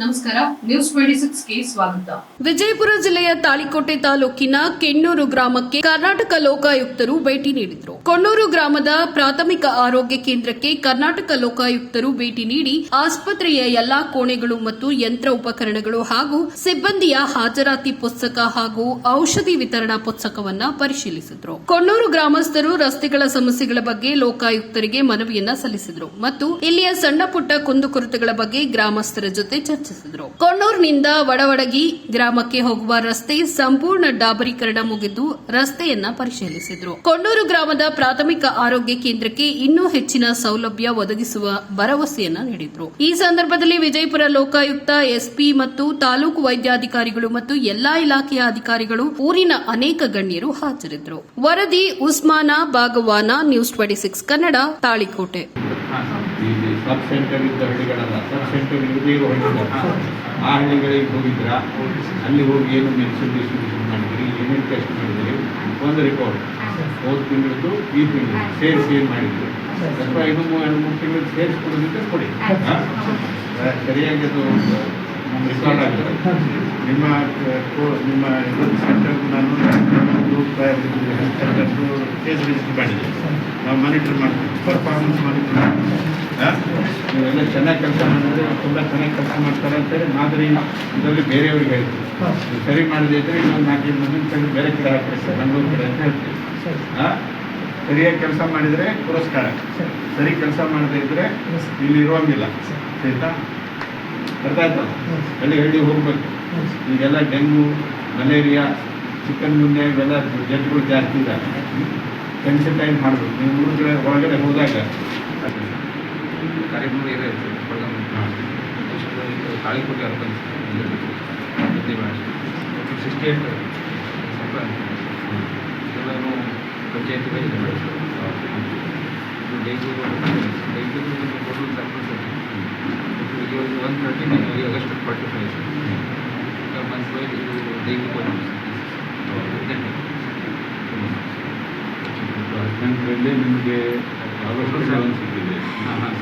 ನಮಸ್ಕಾರ news twenty six ಸ್ವಾಗತ. ವಿಜಯಪುರ ಜಿಲ್ಲೆಯ ತಾಳಿಕೋಟೆ ತಾಲೂಕಿನ ಕೆಣ್ಣೂರು ಗ್ರಾಮಕ್ಕೆ ಕರ್ನಾಟಕ ಲೋಕಾಯುಕ್ತರು ಭೇಟಿ ನೀಡಿದರು. ಕೊಣ್ಣೂರು ಗ್ರಾಮದ ಪ್ರಾಥಮಿಕ ಆರೋಗ್ಯ ಕೇಂದ್ರಕ್ಕೆ ಕರ್ನಾಟಕ ಲೋಕಾಯುಕ್ತರು ಭೇಟಿ ನೀಡಿ ಆಸ್ಪತ್ರೆಯ ಎಲ್ಲಾ ಕೋಣೆಗಳು ಮತ್ತು ಯಂತ್ರ ಉಪಕರಣಗಳು ಹಾಗೂ ಸಿಬ್ಬಂದಿಯ ಹಾಜರಾತಿ ಪುಸ್ತಕ ಹಾಗೂ ಔಷಧಿ ವಿತರಣಾ ಪುಸ್ತಕವನ್ನ ಪರಿಶೀಲಿಸಿದರು. ಕೊಣ್ಣೂರು ಗ್ರಾಮಸ್ಥರು ರಸ್ತೆಗಳ ಸಮಸ್ಯೆಗಳ ಬಗ್ಗೆ ಲೋಕಾಯುಕ್ತರಿಗೆ ಮನವಿಯನ್ನ ಸಲ್ಲಿಸಿದರು ಮತ್ತು ಇಲ್ಲಿಯ ಸಣ್ಣ ಪುಟ್ಟ ಕುಂದುಕೊರತೆಗಳ ಬಗ್ಗೆ ಗ್ರಾಮಸ್ಥರ ಜೊತೆ ಚರ್ಚಿಸಿದರು ಕೊಣ್ಣೂರಿನಿಂದ ವಡವಡಗಿ ಗ್ರಾಮಕ್ಕೆ ಹೋಗುವ ರಸ್ತೆ ಸಂಪೂರ್ಣ ಡಾಬರೀಕರಣ ಮುಗಿದು ರಸ್ತೆಯನ್ನ ಪರಿಶೀಲಿಸಿದರು. ಕೊಣ್ಣೂರು ಗ್ರಾಮದ ಪ್ರಾಥಮಿಕ ಆರೋಗ್ಯ ಕೇಂದ್ರಕ್ಕೆ ಇನ್ನೂ ಹೆಚ್ಚಿನ ಸೌಲಭ್ಯ ಒದಗಿಸುವ ಭರವಸೆಯನ್ನ ನೀಡಿದ್ರು. ಈ ಸಂದರ್ಭದಲ್ಲಿ ವಿಜಯಪುರ ಲೋಕಾಯುಕ್ತ ಎಸ್ಪಿ ಮತ್ತು ತಾಲೂಕು ವೈದ್ಯಾಧಿಕಾರಿಗಳು ಮತ್ತು ಎಲ್ಲಾ ಇಲಾಖೆಯ ಅಧಿಕಾರಿಗಳು ಊರಿನ ಅನೇಕ ಗಣ್ಯರು ಹಾಜರಿದ್ದರು ವರದಿ Usman Bagwan news twenty six Kannada, Talikote. ಇಲ್ಲಿ ಸಬ್ ಸೆಂಟರ್ ಇದ್ದ ಹಳ್ಳಿಗಳಲ್ಲ ಸಬ್ ಸೆಂಟರ್ ಇಲ್ಲದೇ ಇರೋ ಹಳ್ಳಿಗಳು ಆ ಹಳ್ಳಿಗಳಿಗೆ ಹೋಗಿದ್ರ ಅಲ್ಲಿ ಹೋಗಿ ಏನು ಮೆಡಿಸಿನ್ ಡಿಸ್ಟ್ರಿಬ್ಯೂಷನ್ ಮಾಡಿದ್ರಿ ಏನೇನು ಟೆಸ್ಟ್ ಮಾಡಿದ್ರಿ ಒಂದು ರಿಪೋರ್ಟ್ ಹೋದ ತಿಂಗಳದ್ದು ಈ ತಿಂಗಳು ಸೇರಿಸಿ ಏನು ಮಾಡಿದ್ರು? ಅಥವಾ ಇನ್ನು ಮೂ- ಎರಡು ಮೂರು ತಿಂಗಳು ಸೇರಿಸಿ ಕೊಡೋದಿದ್ರೆ ಕೊಡಿ. ಸರಿಯಾಗಿ ಅದು ನಮ್ಮ ರೆಕಾರ್ಡ್ ಆಗಿದೆ ನಿಮ್ಮ ನಿಮ್ಮ ಹೆಲ್ತ್ ಸೆಂಟರ್ ನಾನು ಸೆಂಟರ್ ಹೆಲ್ತ್ ಸೆಂಟರ್ದು ಕೇಸ್ ರಿಜಿಸ್ಟರ್ ಮಾಡಿದ್ದೆ. ನಾವು ಮಾನಿಟರ್ ಮಾಡ್ತೀವಿ. ಪರ್ಫಾರ್ಮೆನ್ಸ್ ಮಾನಿಟರ್ ನೀವೆಲ್ಲ ಚೆನ್ನಾಗಿ ಕೆಲಸ ಮಾಡಿದ್ರೆ ತುಂಬ ಚೆನ್ನಾಗಿ ಕೆಲಸ ಮಾಡ್ತಾರೆ ಅಂತೇಳಿ ಮಾದರಿ ಇದರಲ್ಲಿ ಬೇರೆಯವ್ರಿಗೆ ಹೇಳ್ತೀವಿ ನೀವು ಸರಿ ಮಾಡದೇ ಇದ್ರೆ ಇನ್ನೊಂದು ನಾಲ್ಕೈದು ಮಂದಿ ಬೇರೆ ಕಡೆ ಹಾಕ್ರಿ ಸರ್ ಬೆಂಗಳೂರು ಕಡೆ ಅಂತ ಹೇಳ್ತೀವಿ ಹಾಂ ಸರಿಯಾಗಿ ಕೆಲಸ ಮಾಡಿದರೆ ಪುರಸ್ಕಾರ. ಸರಿ. ಕೆಲಸ ಮಾಡದೇ ಇದ್ದರೆ ಇಲ್ಲಿ ಇರುವಂಗಿಲ್ಲ. ಆಯ್ತಾ? ಅರ್ಥ ಆಯ್ತಾ? ಹಳ್ಳಿ ಹಳ್ಳಿ ಹೋಗ್ಬೇಕು. ಈಗೆಲ್ಲ ಡೆಂಗು ಮಲೇರಿಯಾ ಚಿಕನ್ ಗುನ್ಯಾ ಇವೆಲ್ಲ ಜಡ್ಗಳು ಜಾಸ್ತಿ ಇದ್ದಾವೆ ಸೆನ್ಸಿಟೈಸ್ ಮಾಡಬೇಕು. ನೀವು ಊರುಗಳ ಒಳಗಡೆ ಹೋದಾಗ. ಕಾರ್ಯಕ್ರಮ ಇದೆ ನೆಕ್ಸ್ಟ್ ಇದು ತಾಳಿಕೋಟೆ ಅರ್ಬನ್ ಸಿಕ್ಸ್ಟಿ ಏಟ್ ಎಲ್ಲರೂ ಪಂಚಾಯತಿಗೆ ಇದು ಮಾಡಿದ್ರು ಇದು ಡೈಲಿ ಡೈಲಿ ಟೋಟಲ್ ಸ್ಯಾಂಪಲ್ಸ್ ಇದು one thirty August forty five month wise ಇದು ಡೈಲಿ ಹದಿನೆಂಟರಲ್ಲಿ ನಿಮಗೆ ಆಗಸ್ಟ್ ಒಂದು ಸಿಕ್ಕಿದೆ ಹಾಂ ಹಾಂ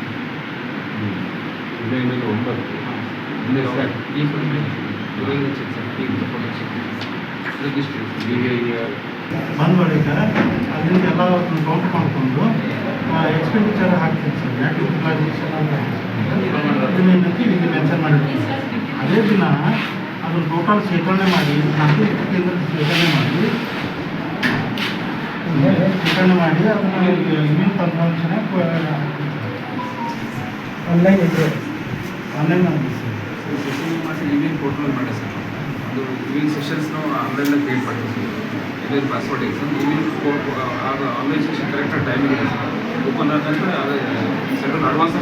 ಹದಿನೈದರಲ್ಲಿ ಒಂಬತ್ತು ಈಗ ಬಂದ ಬಳಿಕ ಅಲ್ಲಿಂದ ಎಲ್ಲ ಕೌಂಟ್ ಮಾಡಿಕೊಂಡು ಎಕ್ಸ್ಪೆಂಡಿಚರ್ ಹಾಕ್ತೀನಿ ಸರ್ ಯಾಕೆ ಯುಟಿಲೈಸೇಷನ್ ಅಂತ ಇಲ್ಲಿ ಮೆನ್ಷನ್ ಮಾಡಿರ್ತೀನಿ ಅದೇ ದಿನ ಅದನ್ನು ಟೋಟಲ್ ಶೇಖರಣೆ ಮಾಡಿ ನಾಲ್ಕು ಕೇಂದ್ರ ಶೇಖರಣೆ ಮಾಡಿ ಶೇಖರಣೆ ಮಾಡಿ ಅದನ್ನು ಇಮೇಲ್ ತಂತ್ರಾಂಶನ ಆನ್ಲೈನ್ ಇದೆ. ಆನ್ಲೈನ್ ಆಗಿದೆ ಸೆಷನ್ ಮಾಡಿ ಈವ್ನಿಂಗ್ ಪೋರ್ಟಲ್ ಮಾಡಿ ಸರ್ ಅದು ಸೆಷನ್ಸ್ ನಾವು ಆನ್ಲೈನಲ್ಲಿ ಮಾಡ್ತೀವಿ ಪಾಸ್ವರ್ಡ್ ಆನ್ಲೈನ್ ಸೆಷನ್ ಕರೆಕ್ಟಾಗಿ ಓಪನ್ ಅಡ್ವಾನ್ಸ್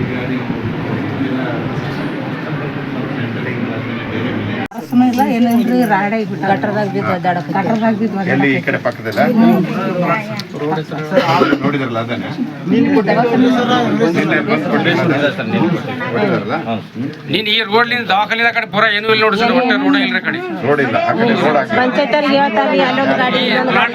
ಈಗ ನೀವು ಇಲ್ಲಿನ ಸೆಂಟರಿಂಗ್ ಆದ್ಮೇಲೆ ಬೇರೆ ಬೇರೆ ಇಲ್ಲ ಏನಿಲ್ರಿ ರಾಡ ಗಟ್ರದಾಗ ಬಿದ್ದು ಒದ್ದಾಡಕ ಗಟ್ರದಾಗ ಬಿದ್ದು ಎಲ್ಲಿ ಈ ಕಡೆ ಪಕ್ಕದಲ್ಲ? ನೋಡಿದ್ರಲ್ಲ ಅದನ್ನ? ನೀನ್ ಈ ರೋಡ್ಲಿಂದ ದವಾಖಾನಿದ ಕಡೆ ಪೂರ ಏನೂ ಇಲ್ಲ ನೋಡಿ ಸರ್ ಒಟ್ಟೆ ರೋಡ್ ಕಡೆ. ರೋಡ್ ಇಲ್ಲ ಆ ಕಡೆ ರೋಡ್ ಹಾಕಿ ಪಂಚಾಯತರಿಗೆ ಹೇಳ್ತಾರ್ರಿ ಅಲ್ಲೊಂದು ಗಾಡಿ ಇಲ್ಲೊಂದು ಗಾಡಿ